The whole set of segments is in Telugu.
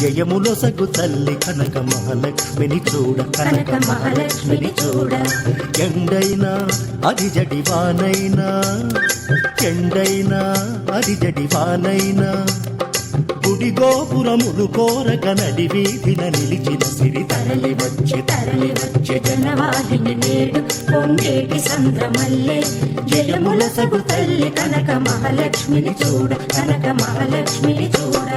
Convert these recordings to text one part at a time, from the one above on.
జయములో సగు తల్లి కనక మహాలక్ష్మిని చూడ కనక మహాలక్ష్మిని చూడ. ఎండైనా అది జడివానైనా ఎండైనా అది జడివానైనా. గుడి గోపురములు కోరక నడి వీధిన నిలిచిన సిరి తరలి వచ్చే తరలి వచ్చే జనవాహిని నేడు పొంగేటి సంద్రమల్లే. జయముల సగు తల్లి కనక మహాలక్ష్మిని చూడ కనక మహాలక్ష్మిని చూడ.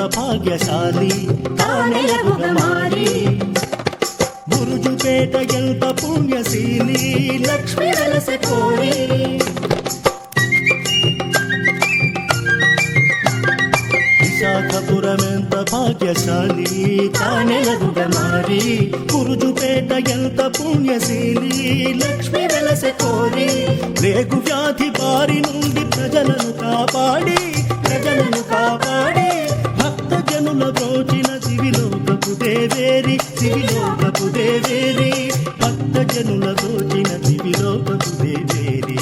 విశాఖపురం భాగ్యశాలి తానెలగుగ బురుజుపేట ఎంత పుణ్యశీలి లక్ష్మి వెలస కోరి. విశాఖపురం భాగ్యశాలి తానెలగుగ మారి బురుజుపేట ఎంత పుణ్యశీలి లక్ష్మి వెలస కోరి. రేగు వ్యాధి బారి నుండి ప్రజలను కాపాడి చేరి దేవేరి దేవేరి భక్త జనుల దోచిన శివిలోకపు దేవేరి.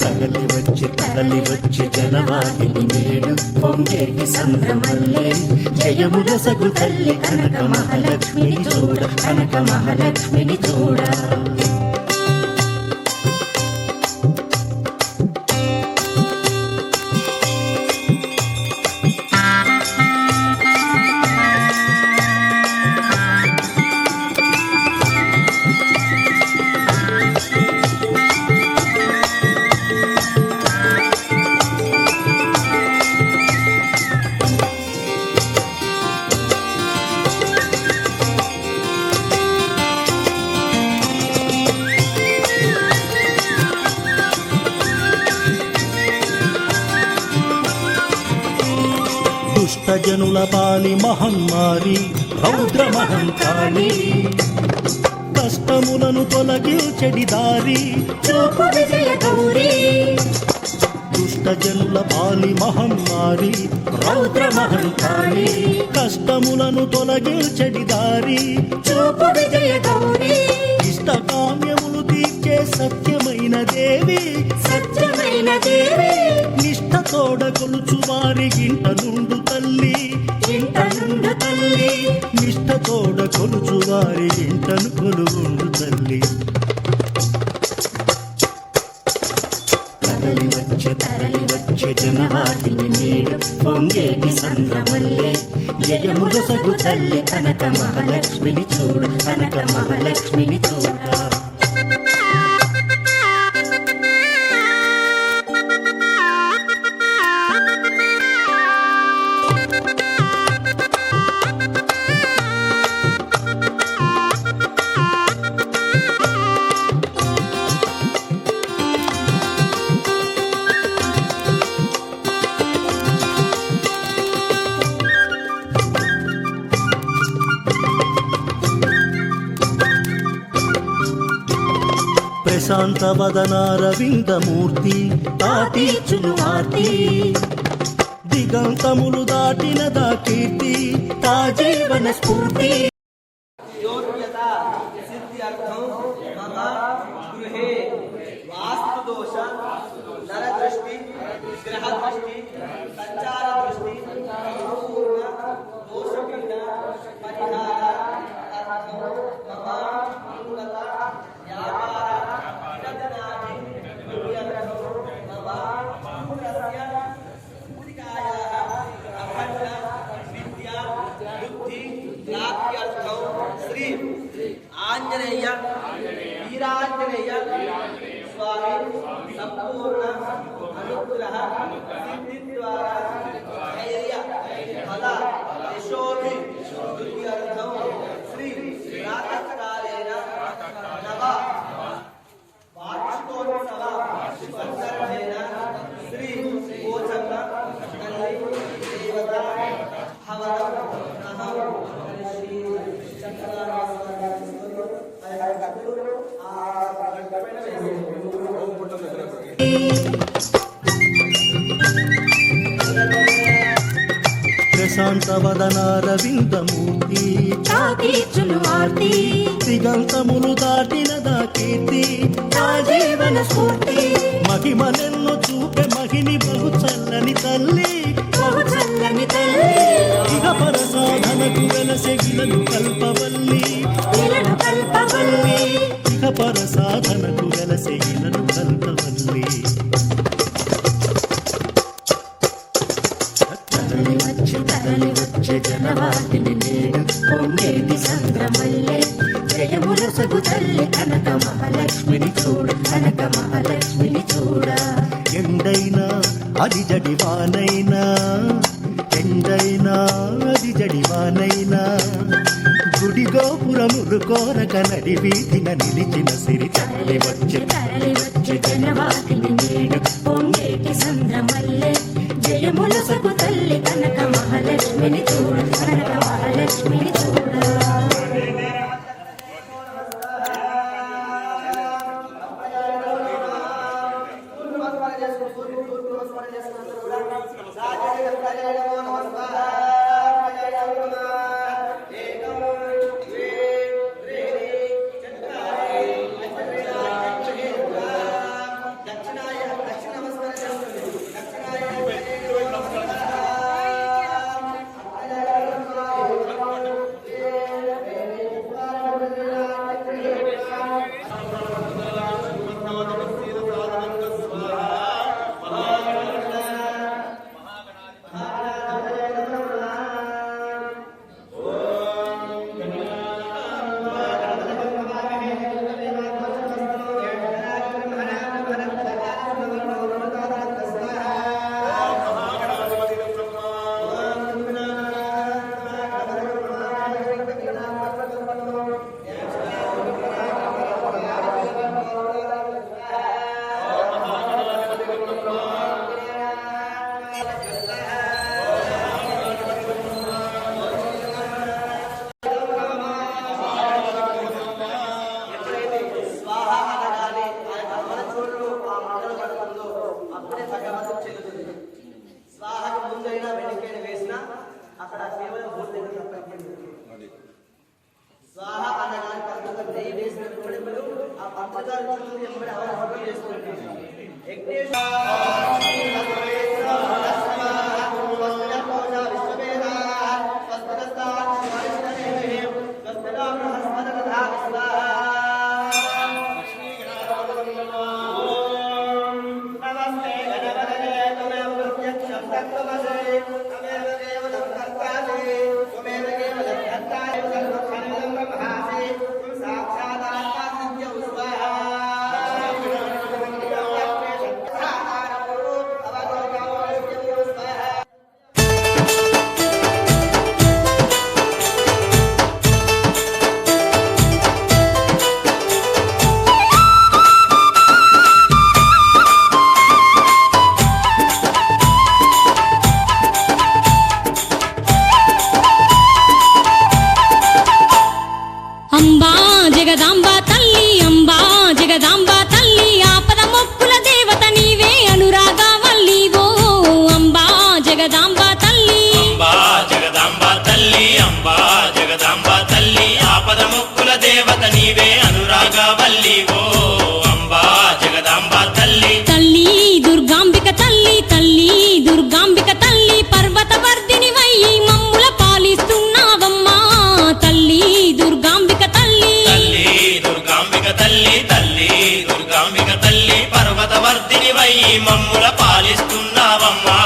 తగలి వచ్చి తగలి వచ్చి జనవాహిని నేడు పొంగేటి సంద్రమల్లే జయముల సగు తల్లి కనక మహాలక్ష్మిని చూడ కనక మహాలక్ష్మిని చూడ. జనుల పాలి మహమ్మారి రౌద్ర మహంకాళి కష్టములను తొలగించెడి దారి చూపు విజయ గౌరీ దుష్ట జనుల పాలి మహమ్మారి రౌద్ర మహంకాళి కష్టములను తొలగించెడి దారి చూపు విజయ గౌరీ ఇష్ట కామ్యములు తీర్చే సత్యమైన దేవి. సత్యమైన దేవి. నిష్ట తోడ కొలుచు వారి గింట నుండు తల్లి. ఇంట నుండు తల్లి. నిష్ట తోడ కొలుచు వారి ఇంటను కొలుగుండు తల్లి. తరలి వచ్చే తరలి వచ్చే జనవాహిని నేడు పొంగేటి సంద్రమల్లే జయముల సగు తల్లి కనక మహాలక్ష్మిని చూడ కనక మహాలక్ష్మిని చూడ. శాంతవదనారవిందమూర్తి తాటీచును ఆర్తి. దిగంతములు దాటిన దా కీర్తి తా జీవన స్ఫూర్తి. ప్రశాంత వదనారవిందమూర్తి. తీర్చును ఆర్తి దిగంతములు దాటిన దా కీర్తి నా జీవన స్ఫూర్తి మహిమనెన్ను చూపే మహిని బహు చల్లని తల్లి. బహు చల్లని తల్లి. సాధనకు వెలసెగిలను కల్పవల్లి. కల్పవల్లి. పర సాధనకు వెలసెగిలను కల్పవల్లి తరలి వచ్చి తరలి వచ్చే జనవాటిని నేడు. పొంగేటి సంద్రమల్లే. జయముల సగు తల్లి కనక మహాలక్ష్మిని చూడ కనక మహాలక్ష్మిని చూడ. ఎండైనా అది జడివానైనా ఎండైనా అది జడివానైనా. గుడి గోపురములు కోరక నడి వీధిన నిలిచిన సిరి తరలి వచ్చి. తరలి వచ్చి జనవాటిని నీడు పొంగేటి సంద్రమల్లె. జయముల సగు తల్లి కనక మహాలక్ష్మిని చూడు కనక మహాలక్ష్మిని చూడు. అప్పుడే భగవంతుడు చెల్లుతుంది. స్వాహకు ముందైనా వెనకైనా వేసినా అక్కడ కేవలం మూడు దగ్గర స్వాహ అనగానే పద్ధతిగా నెయ్యి వేసిన ఆ పంచదార చుట్టూ ఎంబడి అవరోధం చేస్తుంది నమస్తే తల్లి పర్వత వర్ధిని వై మమ్ముల పాలిస్తున్నావమ్మా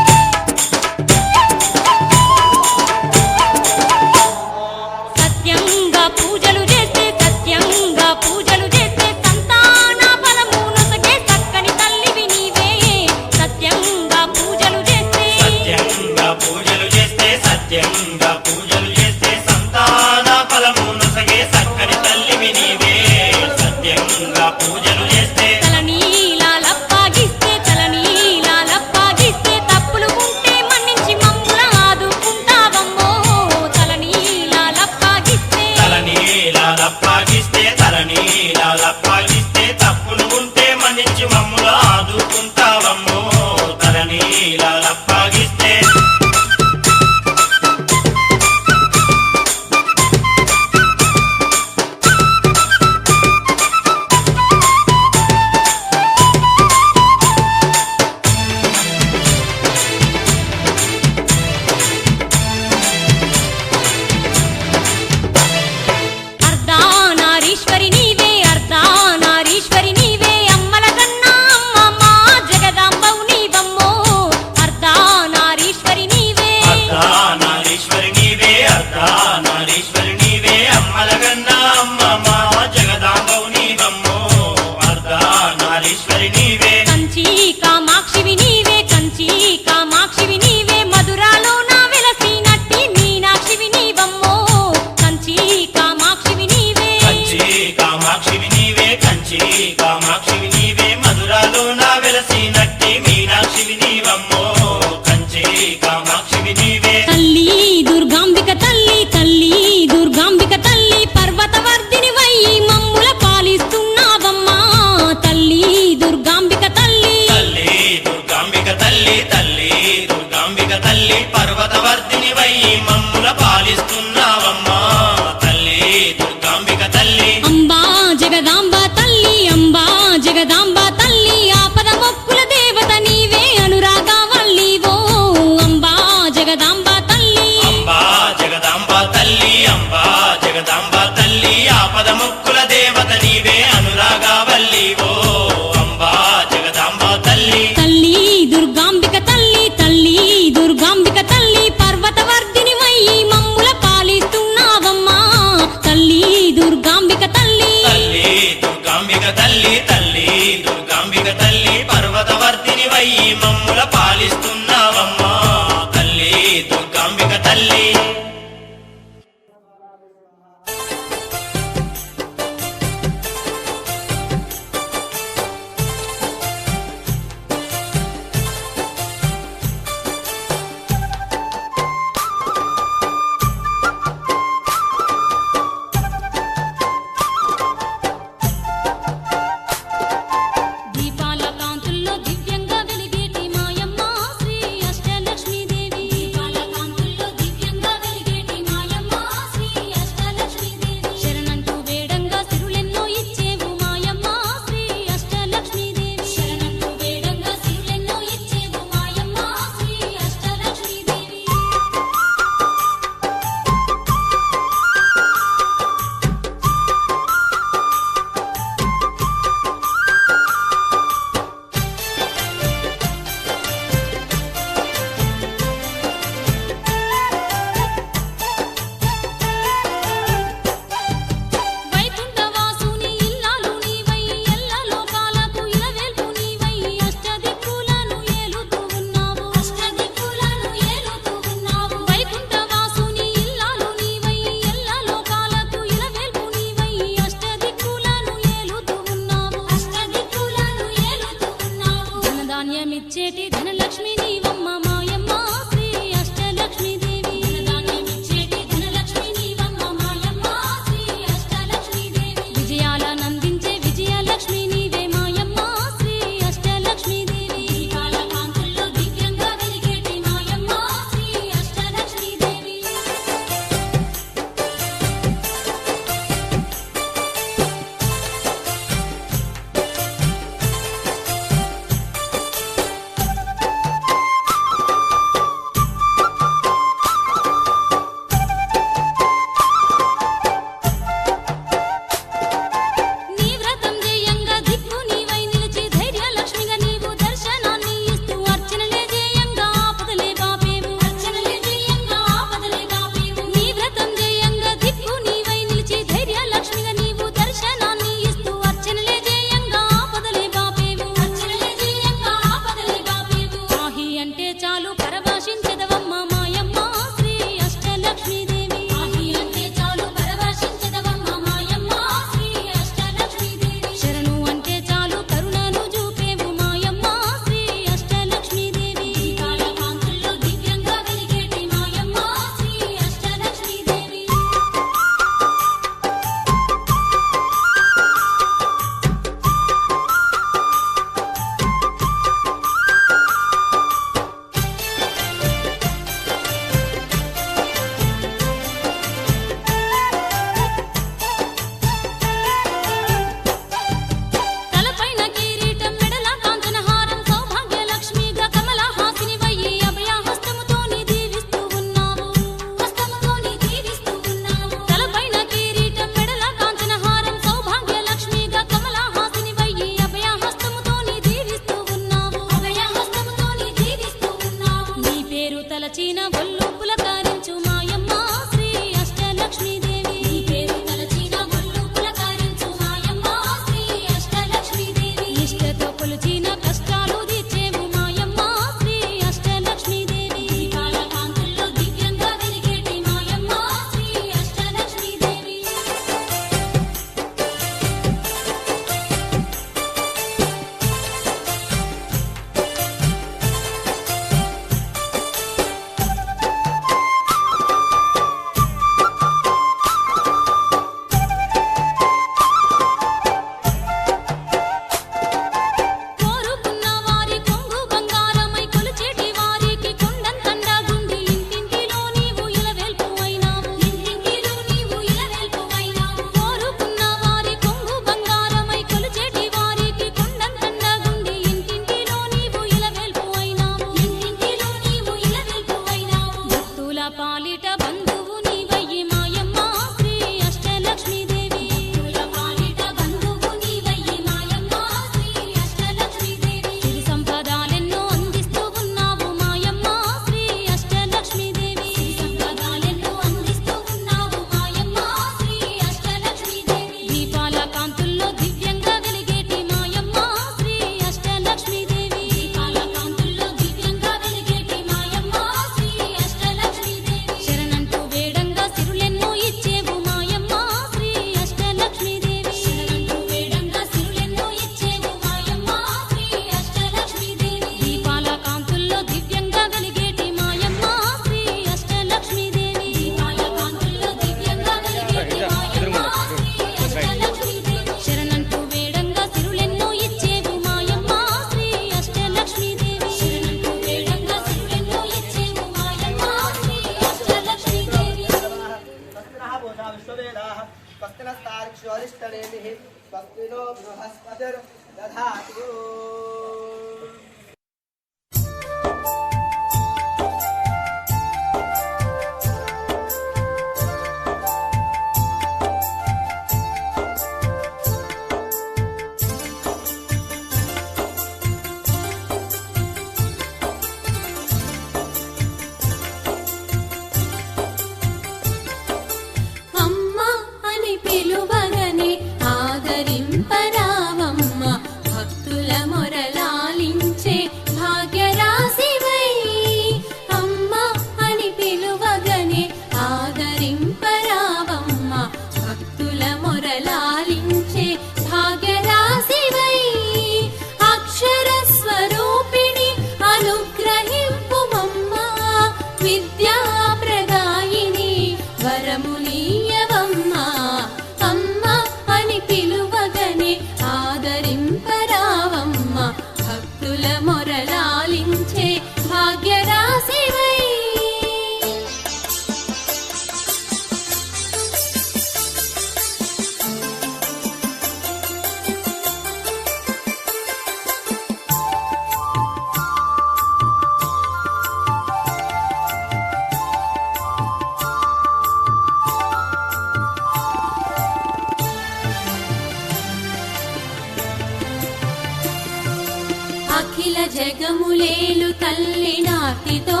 మార్గములేలు తల్లి నాతితో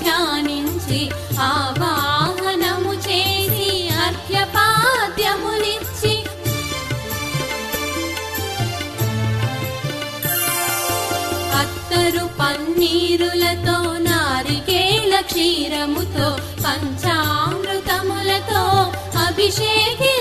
ధ్యానించి ఆవాహనము చేసి అర్ఘ్యపాద్యములిచ్చి అత్తరు పన్నీరులతో నారికేల క్షీరముతో పంచామృతములతో అభిషేకి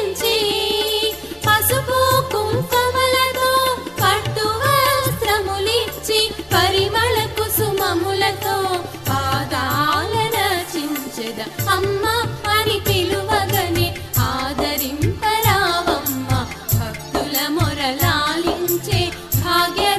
ভাগে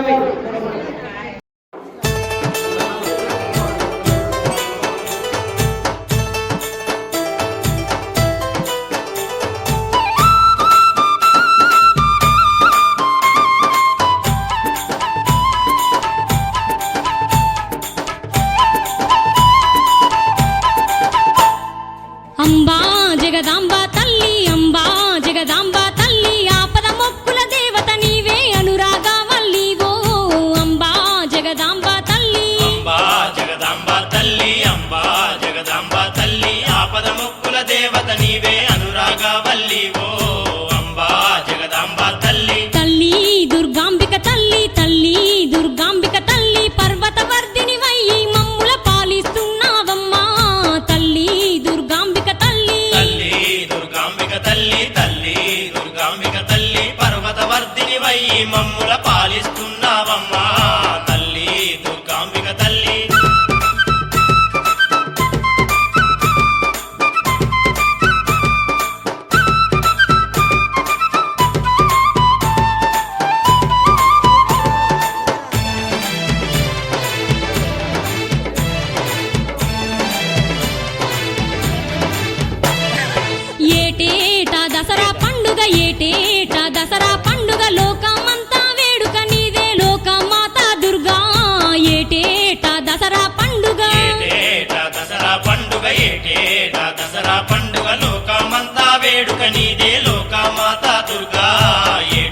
Amén. mamar.